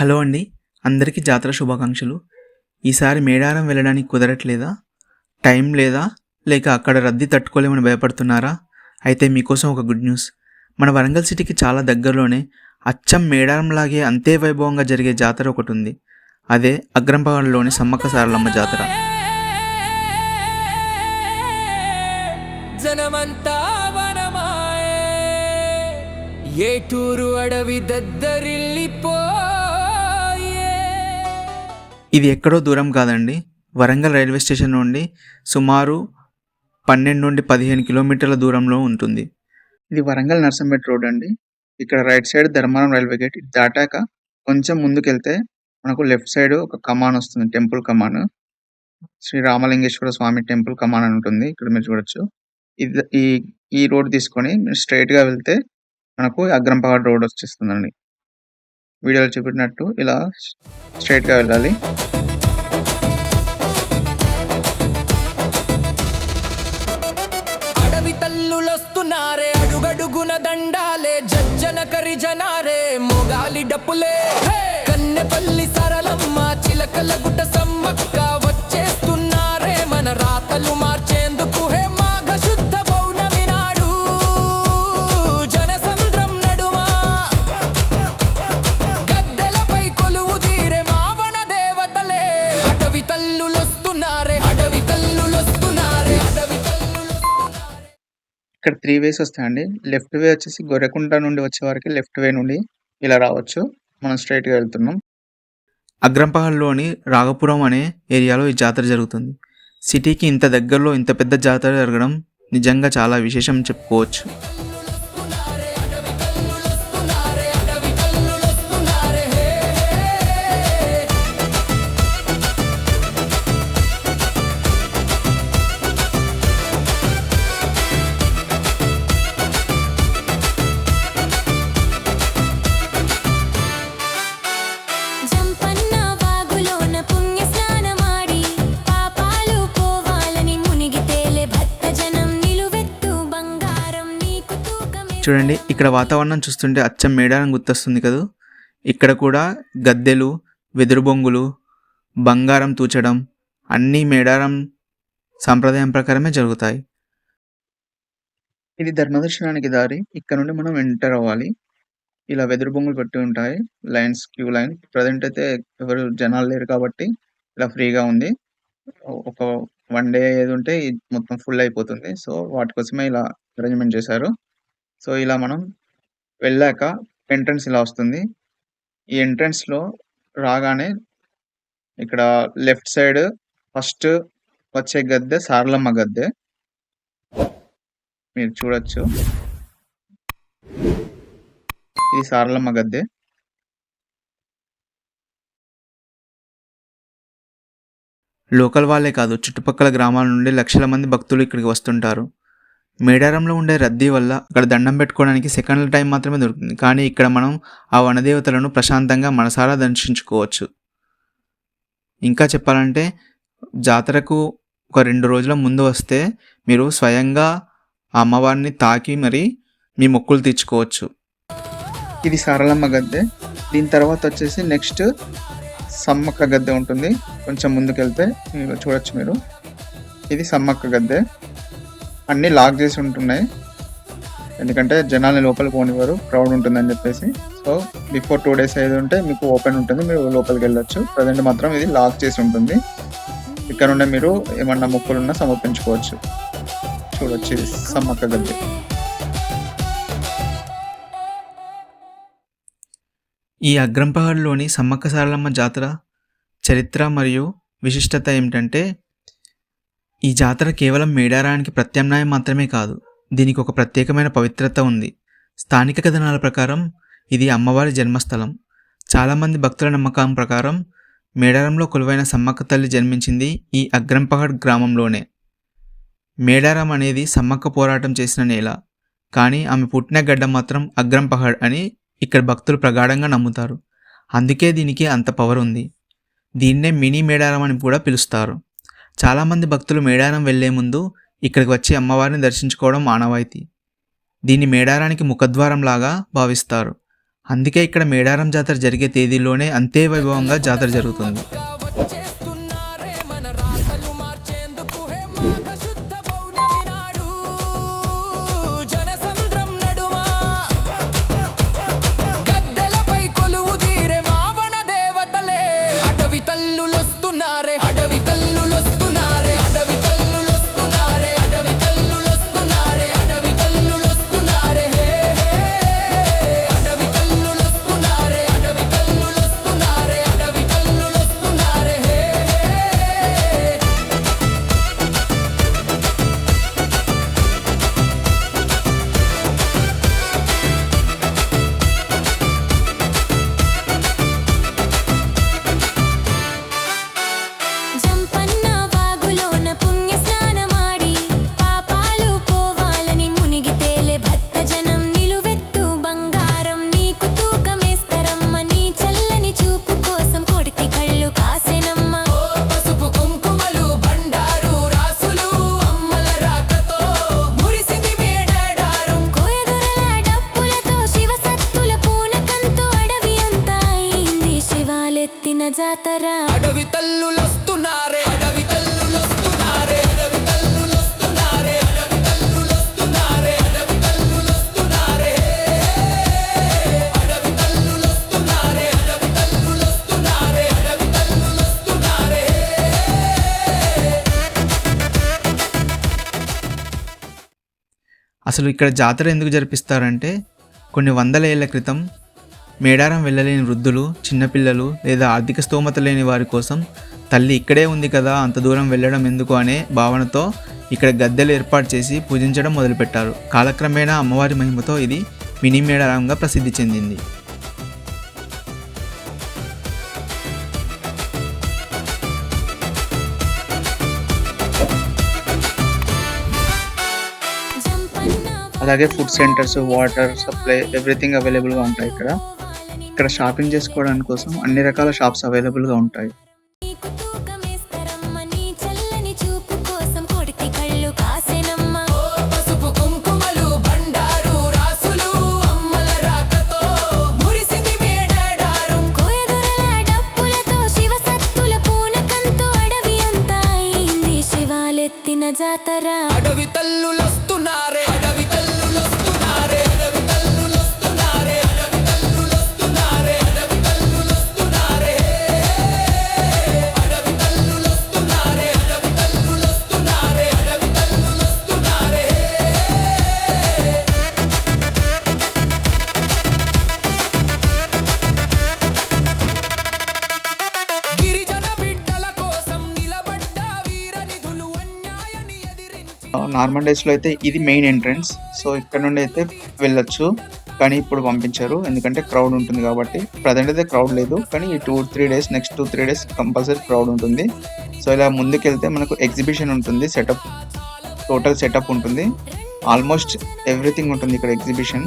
Hello అండి. అందరికీ జాతర శుభాకాంక్షలు. ఈసారి మేడారం వెళ్ళడానికి కుదరట్లేదా? టైం లేదా? లేక అక్కడ రద్దీ తట్టుకోలేమని భయపడుతున్నారా? అయితే మీకోసం ఒక గుడ్ న్యూస్. మన వరంగల్ సిటీకి చాలా దగ్గరలోనే అచ్చం మేడారం లాగే అంతే వైభవంగా జరిగే జాతర ఒకటి ఉంది అదే అగ్రంపగంలోని సమ్మక్క సారలమ్మ జాతర. జనమంతా వనమాయే. ఏటూరు అడవి దద్దరిల్లిపో ఇది ఎక్కడో దూరం కాదండి. వరంగల్ రైల్వే స్టేషన్ నుండి సుమారు పన్నెండు నుండి పదిహేను కిలోమీటర్ల దూరంలో ఉంటుంది. ఇది వరంగల్ నర్సంపేట రోడ్ అండి. ఇక్కడ right side Dharmaram railway gate ఇది దాటాక కొంచెం ముందుకెళ్తే మనకు లెఫ్ట్ సైడ్ ఒక కమాన్ వస్తుంది టెంపుల్ కమాన్. శ్రీ రామలింగేశ్వర స్వామి టెంపుల్ కమాన్ అని ఉంటుంది ఇక్కడ మీరు చూడొచ్చు. ఇది ఈ ఈ రోడ్ తీసుకొని మీరు స్ట్రైట్గా వెళ్తే మనకు అగ్రంపాడు రోడ్ వచ్చేస్తుందండి. వీడియోలో చూపినట్టు ఇలా స్ట్రైట్గా వెళ్ళాలి. అడవి తల్లులొస్తున్నారే అడుగడుగున దండాలే జజ్జన కరి జనారే మొగాలి డప్పులే. కన్నెపల్లి సరళమ్మ చిలకల గుట్ట సమ్మక్క. ఇక్కడ త్రీ వేస్ వస్తాయండి. లెఫ్ట్ వే వచ్చేసి గొర్రెకుంట నుండి వచ్చే వారికి లెఫ్ట్ వే నుండి ఇలా రావచ్చు. మనం స్ట్రైట్గా వెళ్తున్నాం. అగ్రంపహల్లోని రాగపురం అనే ఏరియాలో ఈ జాతర జరుగుతుంది. సిటీకి ఇంత దగ్గరలో ఇంత పెద్ద జాతర జరగడం నిజంగా చాలా విశేషం చెప్పుకోవచ్చు. చూడండి ఇక్కడ వాతావరణం చూస్తుంటే అచ్చం మేడారం గుర్తొస్తుంది కదా. ఇక్కడ కూడా గద్దెలు వెదురు బొంగులు బంగారం తూచడం అన్నీ మేడారం సాంప్రదాయం ప్రకారమే జరుగుతాయి. ఇది ధర్మదర్శనానికి దారి. ఇక్కడ నుండి మనం ఎంటర్ అవ్వాలి. ఇలా వెదురు బొంగులు పెట్టి ఉంటాయి. Lines queue line. ప్రజెంట్ అయితే ఎవరు జనాలు లేరు కాబట్టి ఇలా ఫ్రీగా ఉంది. ఒక వన్ డే ఏది ఉంటే మొత్తం ఫుల్ అయిపోతుంది. సో వాటి కోసమే ఇలా అరేంజ్మెంట్ చేశారు. సో ఇలా మనం వెళ్ళాక ఎంట్రన్స్ ఇలా వస్తుంది. ఈ ఎంట్రన్స్లో రాగానే ఇక్కడ లెఫ్ట్ సైడ్ ఫస్ట్ వచ్చే గద్దె సారలమ్మ గద్దె. మీరు చూడొచ్చు. ఇది సారలమ్మ గద్దె. లోకల్ వాళ్ళే కాదు చుట్టుపక్కల గ్రామాల నుండి లక్షల మంది భక్తులు ఇక్కడికి వస్తుంటారు. మేడారంలో ఉండే రద్దీ వల్ల అక్కడ దండం పెట్టుకోవడానికి సెకండ్ల టైం మాత్రమే దొరుకుతుంది. కానీ ఇక్కడ మనం ఆ వనదేవతలను ప్రశాంతంగా మనసారా దర్శించుకోవచ్చు. ఇంకా చెప్పాలంటే జాతరకు ఒక రెండు రోజుల ముందు వస్తే మీరు స్వయంగా ఆ అమ్మవారిని తాకి మరి మీ మొక్కులు తీర్చుకోవచ్చు. ఇది సారలమ్మ గద్దె. దీని తర్వాత వచ్చేసి నెక్స్ట్ సమ్మక్క గద్దె ఉంటుంది. కొంచెం ముందుకెళ్తే మీరు చూడొచ్చు మీరు. ఇది సమ్మక్క గద్దె. అన్నీ లాక్ చేసి ఉంటున్నాయి. ఎందుకంటే జనాల్ని లోపలికి పోనివ్వరు క్రౌడ్ ఉంటుందని చెప్పేసి. సో బిఫోర్ టూ డేస్ ఏది ఉంటే మీకు ఓపెన్ ఉంటుంది మీరు లోపలికి వెళ్ళొచ్చు. ప్రజెంట్ మాత్రం ఇది లాక్ చేసి ఉంటుంది. ఇక్కడ నుండి మీరు ఏమన్నా మొక్కులున్నా సమర్పించుకోవచ్చు. చూడొచ్చు ఇది సమ్మక్క గద్దె ఈ అగ్రంపహాడ్లోని సమ్మక్క సారలమ్మ జాతర చరిత్ర మరియు విశిష్టత ఏమిటంటే ఈ జాతర కేవలం మేడారానికి ప్రత్యామ్నాయం మాత్రమే కాదు దీనికి ఒక ప్రత్యేకమైన పవిత్రత ఉంది. స్థానిక కథనాల ప్రకారం ఇది అమ్మవారి జన్మస్థలం. చాలామంది భక్తుల నమ్మకం ప్రకారం మేడారంలో కొలువైన సమ్మక్క తల్లి జన్మించింది ఈ అగ్రంపహడ్ గ్రామంలోనే. మేడారం అనేది సమ్మక్క పోరాటం చేసిన నేల కానీ ఆమె పుట్టిన గడ్డ మాత్రం అగ్రంపహడ్ అని ఇక్కడ భక్తులు ప్రగాఢంగా నమ్ముతారు. అందుకే దీనికి అంత పవర్ ఉంది. దీన్నే మినీ మేడారం అని కూడా పిలుస్తారు. చాలామంది భక్తులు మేడారం వెళ్ళే ముందు ఇక్కడికి వచ్చి అమ్మవారిని దర్శించుకోవడం ఆనవాయితీ దీన్ని మేడారానికి ముఖద్వారం లాగా భావిస్తారు. అందుకే ఇక్కడ మేడారం జాతర జరిగే తేదీలోనే అంతే వైభవంగా జాతర జరుగుతుంది. జాతర. అడవి తల్లులొస్తున్నారే అడవి తల్లులొస్తున్నారే అడవి తల్లులొస్తున్నారే అడవి తల్లులొస్తున్నారే అడవి తల్లులొస్తున్నారే. అడవి తల్లులొస్తున్నారే అడవి తల్లులొస్తున్నారే అడవి తల్లులొస్తున్నారే. అసలు ఇక్కడ జాతర ఎందుకు జరిపిస్తారంటే కొన్ని వందల ఏళ్ళ క్రితం మేడారం వెళ్ళలేని వృద్ధులు చిన్నపిల్లలు లేదా ఆర్థిక స్తోమత లేని వారి కోసం తల్లి ఇక్కడే ఉంది కదా అంత దూరం వెళ్ళడం ఎందుకు అనే భావనతో ఇక్కడ గద్దెలు ఏర్పాటు చేసి పూజించడం మొదలుపెట్టారు. కాలక్రమేణా అమ్మవారి మహిమతో ఇది మినీ మేడారంగా ప్రసిద్ధి చెందింది. అలాగే food centres water supply everything అవైలబుల్గా ఉంటాయి ఇక్కడ. ఇక్కడ షాపింగ్ చేసుకోవడానికి కోసం అన్ని రకాల షాప్స్ అవైలబుల్గా ఉంటాయి. నార్మల్ డేస్లో అయితే ఇది మెయిన్ ఎంట్రన్స్ సో ఇక్కడ నుండి అయితే వెళ్ళొచ్చు. కానీ ఇప్పుడు పంపించారు. ఎందుకంటే క్రౌడ్ ఉంటుంది కాబట్టి ప్రజెంట్ అయితే క్రౌడ్ లేదు. కానీ ఈ two three days next two three days compulsory crowd ఉంటుంది. సో ఇలా ముందుకెళ్తే మనకు ఎగ్జిబిషన్ ఉంటుంది సెటప్ టోటల్ సెటప్ ఉంటుంది. ఆల్మోస్ట్ ఎవ్రీథింగ్ ఉంటుంది ఇక్కడ ఎగ్జిబిషన్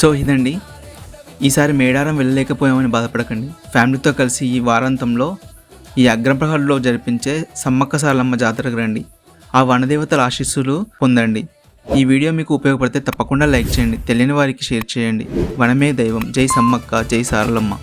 సో ఇదండి. ఈసారి మేడారం వెళ్ళలేకపోయామని బాధపడకండి. ఫ్యామిలీతో కలిసి ఈ వారాంతంలో ఈ అగ్రప్రహర్లో జరిపించే సమ్మక్క సారలమ్మ జాతరకు రండి. ఆ వనదేవతల ఆశీస్సులు పొందండి. ఈ వీడియో మీకు ఉపయోగపడితే తప్పకుండా లైక్ చేయండి. తెలియని వారికి షేర్ చేయండి. వనమే దైవం. జై సమ్మక్క జై సారలమ్మ.